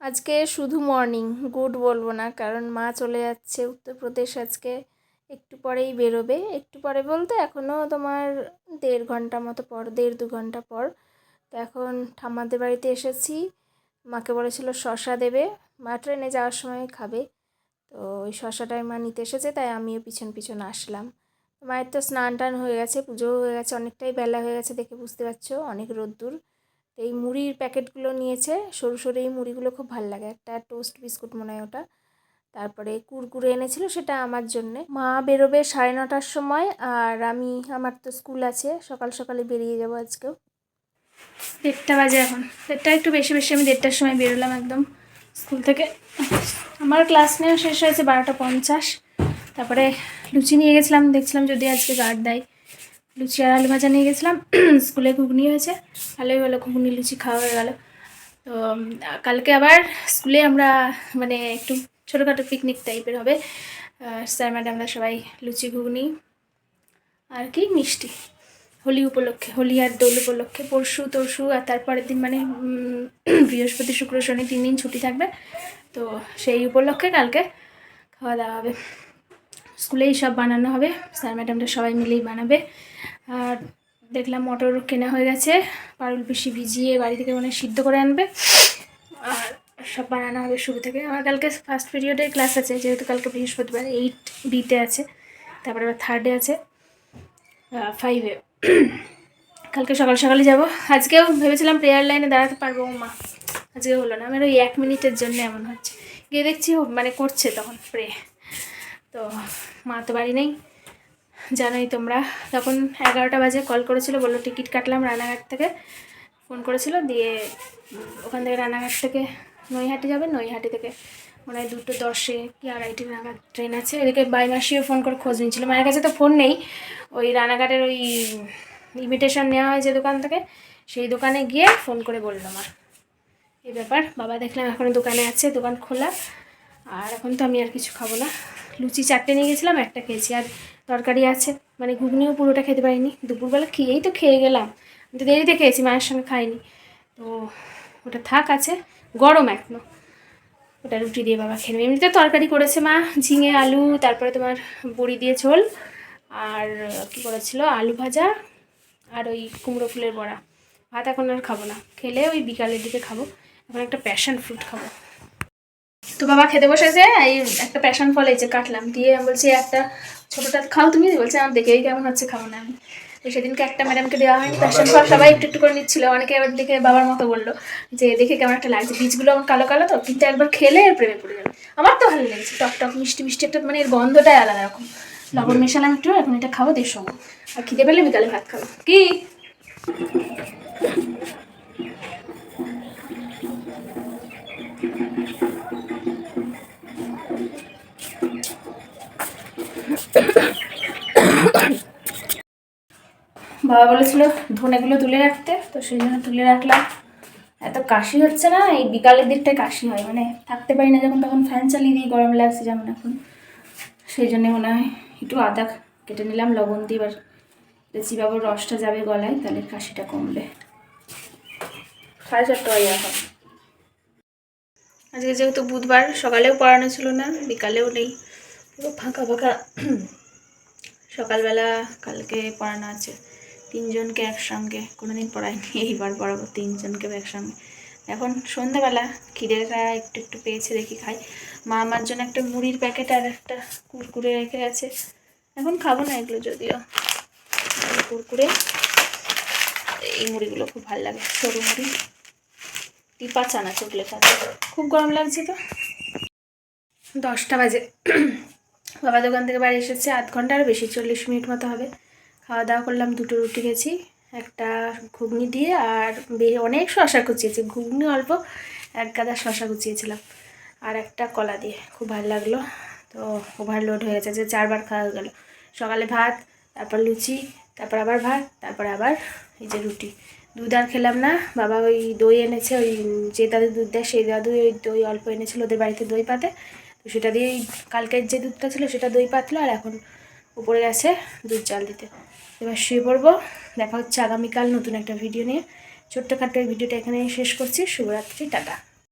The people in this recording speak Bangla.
আজকে শুধু মর্নিং গুড বলব না, কারণ মা চলে যাচ্ছে উত্তরপ্রদেশ আজকে, একটু পরেই বেরোবে। একটু পরে বলতে এখনও তোমার দেড় ঘণ্টা মতো পর, দেড় দু ঘণ্টা পর, তো এখন ঠাম্মাদের বাড়িতে এসেছি। মাকে বলেছিল শশা দেবে, মা ট্রেনে যাওয়ার সময় খাবে, তো ওই শশাটাই মা নিতে এসেছে, তাই আমিও পিছন পিছন আসলাম। মায়ের তো স্নান টান হয়ে গেছে, পুজোও হয়ে গেছে, অনেকটাই বেলা হয়ে গেছে দেখে বুঝতে পারছ, অনেক রোদ্দুর। তো এই মুড়ির প্যাকেটগুলো নিয়েছে। সরু সরু এই মুড়িগুলো খুব ভালো লাগে। একটা টোস্ট বিস্কুট মনে হয় ওটা। তারপরে কুরকুরে এনেছিল সেটা আমার জন্যে। মা বেরোবে সাড়ে নটার সময় আর আমি, আমার তো স্কুল আছে। সকাল সকালে বেরিয়ে যাব আজকেও। দেড়টা বাজে এখন। দেড়টা একটু বেশি বেশি আমি দেড়টার সময় বেরোলাম একদম স্কুল থেকে। আমার ক্লাস নেওয়া শেষ হয়েছে বারোটা পঞ্চাশ। তারপরে লুচি নিয়ে গেছিলাম। দেখছিলাম যদি আজকে গার্ড দেয়। লুচি আর আলু ভাজা নিয়ে গেছিলাম। স্কুলে ঘুগনি হয়েছে। ভালোই হলো, ঘুগনি, লুচি খাওয়া হয়ে গেল। তো, কালকে আবার স্কুলে আমরা মানে একটু ছোটোখাটো পিকনিক টাইপের হবে। স্যার ম্যাডামরা সবাই লুচি, ঘুগনি আর কি, মিষ্টি। হোলি উপলক্ষে, হোলি আর দোল উপলক্ষে। পরশু, তরশু আর তারপরের দিন মানে বৃহস্পতি, শুক্র, শনি তিন দিন ছুটি থাকবে। তো, সেই উপলক্ষে কালকে খাওয়া দাওয়া হবে। স্কুলেই সব বানানো হবে। স্যার ম্যাডামরা সবাই মিলেই বানাবে। আর দেখলাম মটর কেনা হয়ে গেছে। পারুল পিসি ভিজিয়ে বাড়ি থেকে মানে সিদ্ধ করে আনবে। আর সব বানানো হবে শুরু থেকে। আমার কালকে ফার্স্ট পিরিয়ডে ক্লাস আছে, যেহেতু কালকে বৃহস্পতিবার এইট বিতে আছে। তারপরে আবার থার্ডে আছে। ফাইভে কালকে সকাল সকালে যাব। আজকেও ভেবেছিলাম প্রেয়ার লাইনে দাঁড়াতে পারব। মা আজকে হলো না। আমার ওই এক মিনিটের জন্য এমন হচ্ছে। গিয়ে দেখছি মানে করছে তখন প্রে তো মা তো বাড়ি নেই। জানোই তোমরা। তখন এগারোটা বাজে কল করেছিল, বলল টিকিট কাটলাম রানাঘাট থেকে। ফোন করেছিল, দিয়ে ওখান থেকে রানাঘাট থেকে নৈহাটি যাবে, নৈহাটি থেকে। মনে হয় দুটো দশে কি আড়াইটি নাগাদ ট্রেন আছে। এদিকে বাইমাসিও ফোন করে খোঁজ নিচ্ছিল মায়ের কাছে তো ফোন নেই। ওই রানাঘাটের ওই ইমিটেশন নেওয়া হয় যে দোকান থেকে, সেই দোকানে গিয়ে ফোন করে বলল মা। এই ব্যাপার। বাবা দেখলাম এখনও দোকানে আছে, দোকান খোলা। আর এখন তো আমি আর কিছু খাব না। লুচি চারটে নিয়ে গেছিলাম, একটা খেয়েছি। আর তরকারি আছে। মানে ঘুগনিও পুরোটা খেতে পারিনি। দুপুরবেলা খেয়েই তো খেয়ে গেলাম। আমি তো দেরিতে খেয়েছি, মায়ের সঙ্গে খাইনি। তো ওটা থাক আছে, গরম এখনও ওটা রুটি দিয়ে বাবা খেয়ে নেবে এমনিতে তরকারি করেছে মা, ঝিঙে, আলু, তারপরে তোমার বড়ি দিয়ে ঝোল, আর কী করেছিল, আলু ভাজা, আর ওই কুমড়ো ফুলের বড়া। ভাত এখন আর খাব না। খেলে ওই বিকালের দিকে খাব। এখন একটা প্যাশন ফ্রুট খাব। তো বাবা খেতে বসেছে এই একটা প্যাশন ফল এই যে কাটলাম। দিয়ে আমি বলছি একটা ছোটোটা খাও তুমি? বলছে আমার দেখেই কেমন হচ্ছে খাব না আমি। তো সেদিনকে একটা ম্যাডামকে দেওয়া হয়নি প্যাশন ফল সবাই একটু একটু করে নিচ্ছিল। অনেকে এবার দেখে বাবার মতো বলল যে দেখে কেমন একটা লাগছে। বীজগুলো আমার কালো কালো তো কিন্তু একবার খেলে এর প্রেমে পড়ে যাবে আমার তো ভালো লেগেছে টক টক মিষ্টি মিষ্টি একটা মানে এর গন্ধটাই আলাদা রকম। লবণ মেশালাম একটু এখন এটা খাব দেড় সময় আর খিদে পেলে বিকালে ভাত খাব। কি? বাবা বলেছিল ধনেগুলো তুলে রাখতে, তো সেই জন্য তুলে রাখলাম। এত কাশি হচ্ছে না, এই বিকালের দিকটায় কাশি হয় মানে থাকতে পারি না যখন, তখন ফ্যান চালিয়ে দিই, গরম লাগছে যেমন এখন। সেই জন্য মনে হয় একটু আদা কেটে নিলাম, লবণ দিয়ে এবার চিবাবুর রসটা যাবে গলায়, তাহলে কাশিটা কমবে। সাড়ে বাজে এখন। আজকে যেহেতু বুধবার, সকালেও পড়ানো ছিল না, বিকালেও নেই। পুরো ফাঁকা ফাঁকা। সকালবেলা কালকে পড়ানো আছে। তিনজনকে একসঙ্গে, কোনোদিন পড়াইনি এইবার পড়াবো, তিনজনকে একসঙ্গে। এখন সন্ধ্যাবেলা খিদেটা একটু একটু পেয়েছে, দেখি খাই। মা আমার জন্য একটা মুড়ির প্যাকেট আর একটা কুরকুরে রেখে গেছে। এখন খাব না এগুলো যদিও। কুরকুরে, এই মুড়িগুলো খুব ভালো লাগে, সরু মুড়ি, টিপা চানাচুর লেখা আছে খুব গরম লাগছে তো? দশটা বাজে। বাবা দোকান থেকে বাড়ি এসেছে, আধ ঘণ্টা ঘণ্টার বেশি, চল্লিশ মিনিট মতো হবে। খাওয়া দাওয়া করলাম, দুটো রুটি গেছি একটা ঘুগনি দিয়ে আর অনেক শশা কুচিয়েছি, ঘুগনি অল্প, এক গাদা শশা কুচিয়েছিলাম আর একটা কলা দিয়ে, খুব ভালো লাগল। তো ওভারলোড হয়ে গেছে, যে চারবার খাওয়া গেলো। সকালে ভাত, তারপর লুচি, তারপর আবার ভাত, তারপর আবার এই যে রুটি। দুধ আর খেলাম না, বাবা ওই দই এনেছে, ওই যে দাদু দুধ দেয়, সেই দাদু ওই দই অল্প এনেছিল ওদের বাড়িতে দই পাতে। তো সেটা দিয়েই, কালকের যে দুধটা ছিল সেটা দই পাতলো আর এখন উপরে গেছে দুধ চাল দিতে। এবার শুয়ে পড়ব। দেখা হচ্ছে আগামীকাল নতুন একটা ভিডিও নিয়ে। ছোট্টখাটো এই ভিডিওটা এখানেই শেষ করছি। শুভরাত্রি, টাটা।